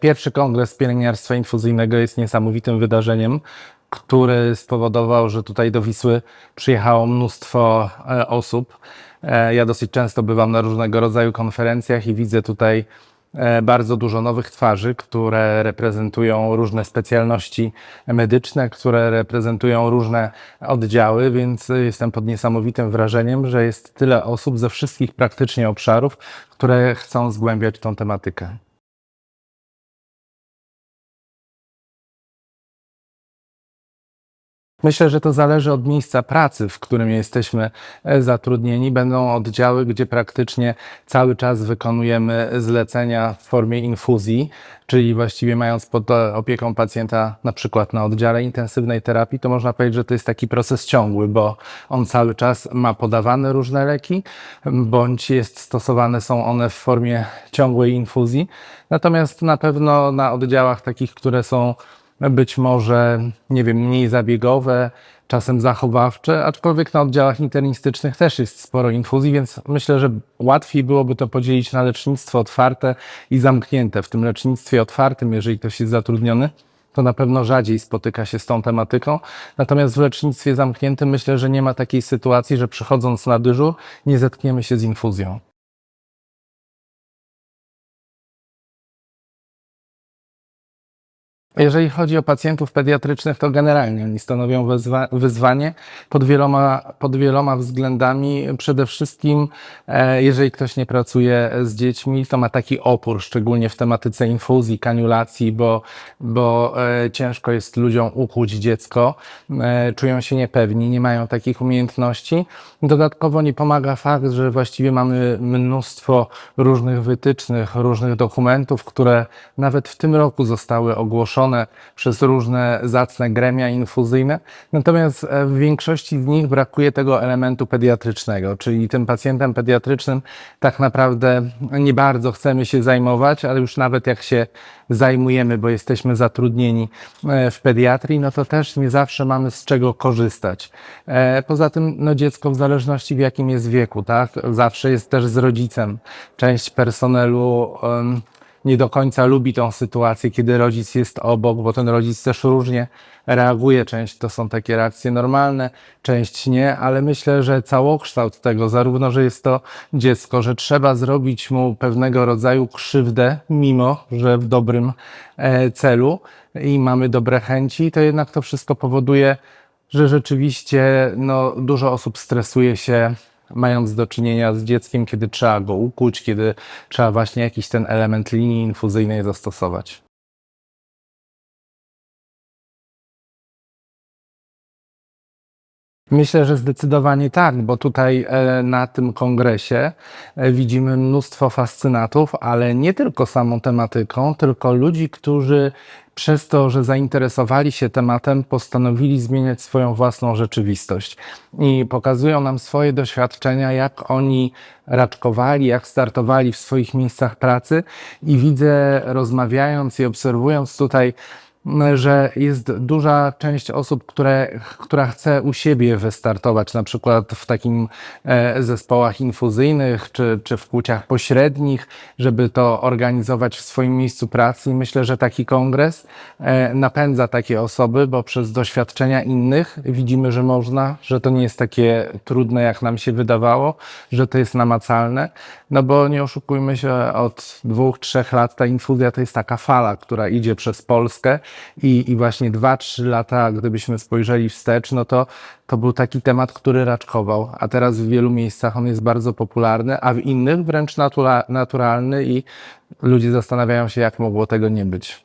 Pierwszy kongres pielęgniarstwa infuzyjnego jest niesamowitym wydarzeniem, który spowodował, że tutaj do Wisły przyjechało mnóstwo e, osób. E, Ja dosyć często bywam na różnego rodzaju konferencjach i widzę tutaj e, bardzo dużo nowych twarzy, które reprezentują różne specjalności medyczne, które reprezentują różne oddziały, więc jestem pod niesamowitym wrażeniem, że jest tyle osób ze wszystkich praktycznie obszarów, które chcą zgłębiać tą tematykę. Myślę, że to zależy od miejsca pracy, w którym jesteśmy e, zatrudnieni. Będą oddziały, gdzie praktycznie cały czas wykonujemy zlecenia w formie infuzji, czyli właściwie mając pod opieką pacjenta na przykład na oddziale intensywnej terapii, to można powiedzieć, że to jest taki proces ciągły, bo on cały czas ma podawane różne leki, bądź jest stosowane są one w formie ciągłej infuzji. Natomiast na pewno na oddziałach takich, które są być może, nie wiem, mniej zabiegowe, czasem zachowawcze, aczkolwiek na oddziałach internistycznych też jest sporo infuzji, więc myślę, że łatwiej byłoby to podzielić na lecznictwo otwarte i zamknięte. W tym lecznictwie otwartym, jeżeli ktoś jest zatrudniony, to na pewno rzadziej spotyka się z tą tematyką. Natomiast w lecznictwie zamkniętym myślę, że nie ma takiej sytuacji, że przychodząc na dyżur nie zetkniemy się z infuzją. Jeżeli chodzi o pacjentów pediatrycznych, to generalnie oni stanowią wyzwanie pod wieloma, pod wieloma względami. Przede wszystkim, e, jeżeli ktoś nie pracuje z dziećmi, to ma taki opór, szczególnie w tematyce infuzji, kaniulacji, bo, bo e, ciężko jest ludziom ukuć dziecko, e, czują się niepewni, nie mają takich umiejętności. Dodatkowo nie pomaga fakt, że właściwie mamy mnóstwo różnych wytycznych, różnych dokumentów, które nawet w tym roku zostały ogłoszone przez różne zacne gremia infuzyjne. Natomiast e, w większości z nich brakuje tego elementu pediatrycznego, czyli tym pacjentem pediatrycznym tak naprawdę nie bardzo chcemy się zajmować, ale już nawet jak się zajmujemy, bo jesteśmy zatrudnieni e, w pediatrii, no to też nie zawsze mamy z czego korzystać. E, Poza tym, no dziecko w zależności w jakim jest wieku, tak, zawsze jest też z rodzicem. Część personelu em, nie do końca lubi tą sytuację, kiedy rodzic jest obok, bo ten rodzic też różnie reaguje. Część to są takie reakcje normalne, część nie, ale myślę, że całokształt tego, zarówno, że jest to dziecko, że trzeba zrobić mu pewnego rodzaju krzywdę, mimo że w dobrym e, celu i mamy dobre chęci, to jednak to wszystko powoduje, że rzeczywiście no, dużo osób stresuje się mając do czynienia z dzieckiem, kiedy trzeba go ukuć, kiedy trzeba właśnie jakiś ten element linii infuzyjnej zastosować. Myślę, że zdecydowanie tak, bo tutaj e, na tym kongresie e, widzimy mnóstwo fascynatów, ale nie tylko samą tematyką, tylko ludzi, którzy przez to, że zainteresowali się tematem, postanowili zmieniać swoją własną rzeczywistość i pokazują nam swoje doświadczenia, jak oni raczkowali, jak startowali w swoich miejscach pracy i widzę, rozmawiając i obserwując tutaj że jest duża część osób, które, która chce u siebie wystartować, na przykład w takim e, zespołach infuzyjnych czy, czy w płciach pośrednich, żeby to organizować w swoim miejscu pracy. I myślę, że taki kongres e, napędza takie osoby, bo przez doświadczenia innych widzimy, że można, że to nie jest takie trudne, jak nam się wydawało, że to jest namacalne. No bo nie oszukujmy się, od dwóch, trzech lat ta infuzja to jest taka fala, która idzie przez Polskę i, i właśnie dwa, trzy lata, gdybyśmy spojrzeli wstecz, no to to był taki temat, który raczkował, a teraz w wielu miejscach on jest bardzo popularny, a w innych wręcz natura, naturalny i ludzie zastanawiają się, jak mogło tego nie być.